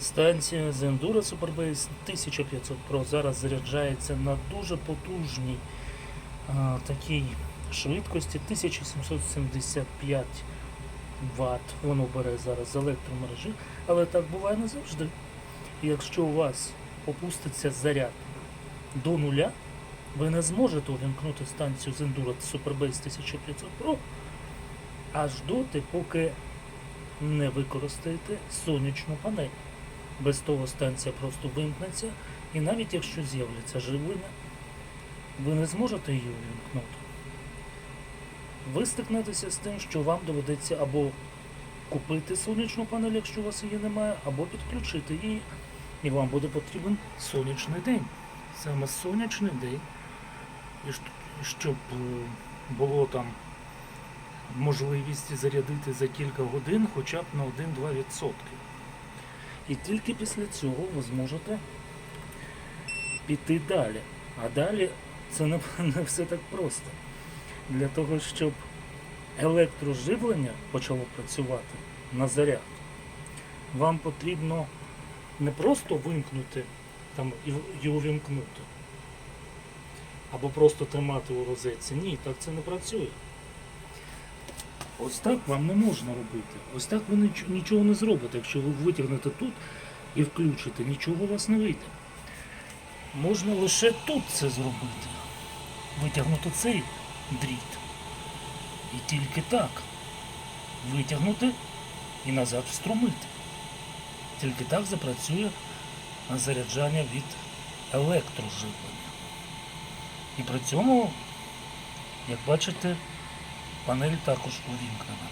Станція з Enduro Superbase 1500 Pro зараз заряджається на дуже потужній а, такій швидкості 1775 Вт. Воно бере зараз з електромережі, але так буває не завжди. Якщо у вас опуститься заряд до нуля, ви не зможете увімкнути станцію з Enduro Superbase 1500 Pro аж доти, поки не використаєте сонячну панель. Без того станція просто вимкнеться, і навіть якщо з'являться живлення, ви не зможете її увімкнути. Ви стикнетеся з тим, що вам доведеться або купити сонячну панель, якщо у вас її немає, або підключити її, і вам буде потрібен сонячний день. Саме сонячний день, і щоб е, було там можливість зарядити за кілька годин хоча б на 1-2%. І тільки після цього ви зможете піти далі. А далі це не, не все так просто. Для того, щоб електроживлення почало працювати на заряд, вам потрібно не просто вимкнути там, і, увімкнути, або просто тримати у розетці. Ні, так це не працює. Ось так вам не можна робити. Ось так ви нічого не зробите. Якщо ви витягнете тут і включите, нічого у вас не вийде. Можна лише тут це зробити. Витягнути цей дріт. І тільки так. Витягнути і назад вструмити. Тільки так запрацює заряджання від електроживлення. І при цьому, як бачите, панель також увімкнена.